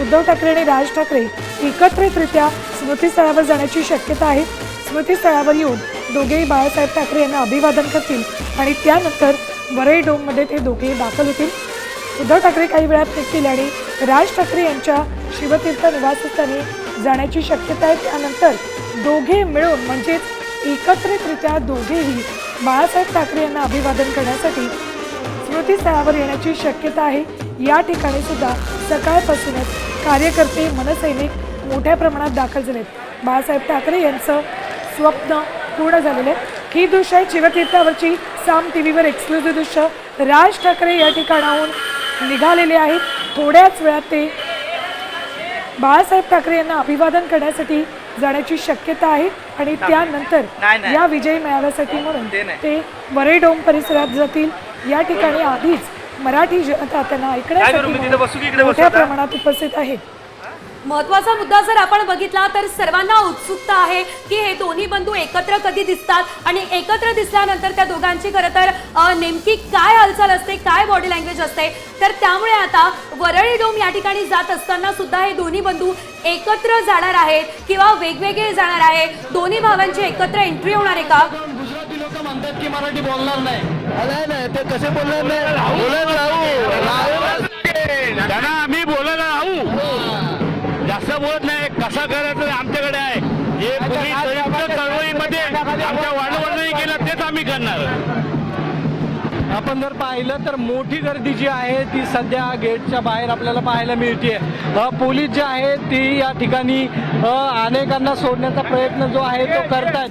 उद्धव ठाकरे आणि राज ठाकरे एकत्रितरित्या स्मृतीस्थळावर जाण्याची शक्यता आहे. स्मृतीस्थळावर येऊन दोघेही बाळासाहेब ठाकरे यांना अभिवादन करतील आणि त्यानंतर वरळी डोममध्ये ते दोघेही दाखल होतील. उद्धव ठाकरे काही वेळात निघतील आणि राज ठाकरे यांच्या शिवतीर्थ निवासस्थानी जाण्याची शक्यता आहे. त्यानंतर दोघे मिळून म्हणजेच एकत्रितरित्या दोघेही बाळासाहेब ठाकरे यांना अभिवादन करण्यासाठी स्मृतीस्थळावर येण्याची शक्यता आहे. या ठिकाणी सुद्धा सकाळपासूनच कार्यकर्ते मनसैनिक मोठ्या प्रमाणात दाखल झालेत. बाळासाहेब ठाकरे यांचं स्वप्न पूर्ण झालेलं आहे. ही दृश्य आहे शिवतीर्थावरची साम टी व्हीवर एक्सक्लुझिव्ह दृश्य. राज ठाकरे या ठिकाणाहून निघालेले आहेत. थोड्याच वेळात ते बाळासाहेब ठाकरे यांना अभिवादन करण्यासाठी जाण्याची शक्यता आहे आणि त्यानंतर. या विजयी मेळाव्यासाठी म्हणून ते नाही. ते वरे डोम परिसरात जातील. या ठिकाणी आधीच मराठी जनता त्यांना ऐकण्यासाठी मोठ्या? प्रमाणात उपस्थित आहेत महत्त्वाचा मुद्दा जर आपण बघितला तर सर्वांना उत्सुकता आहे की हे दोन्ही बंधू एकत्र कधी दिसतात आणि एकत्र दिसल्यानंतर त्या दोघांची खरं तर नेमकी काय हालचाल असते काय बॉडी लँग्वेज असते तर त्यामुळे आता वरळी डोम या ठिकाणी जात असताना सुद्धा हे दोन्ही बंधू एकत्र जाणार आहेत किंवा वेगवेगळे जाणार आहे दोन्ही भावांची एकत्र एंट्री होणार आहे का? म्हणतात की मराठी बोलणार नाही. नाही नाही ते कसे बोलणार नाही? बोलत राहू. त्यांना आम्ही बोलायला राहू. जास्त बोलत नाही. कसं करायचं ते आमच्याकडे आहे. जे संयुक्त चळवळीमध्ये आमच्या वाढवणी केलं तेच आम्ही करणार. आपण जर पाहिलं तर मोठी गर्दी जी आहे ती सध्या गेटच्या बाहेर आपल्याला पाहायला मिळते पोलीस जे आहेत ती या ठिकाणी अनेकांना सोडण्याचा प्रयत्न जो आहे तो करतायत.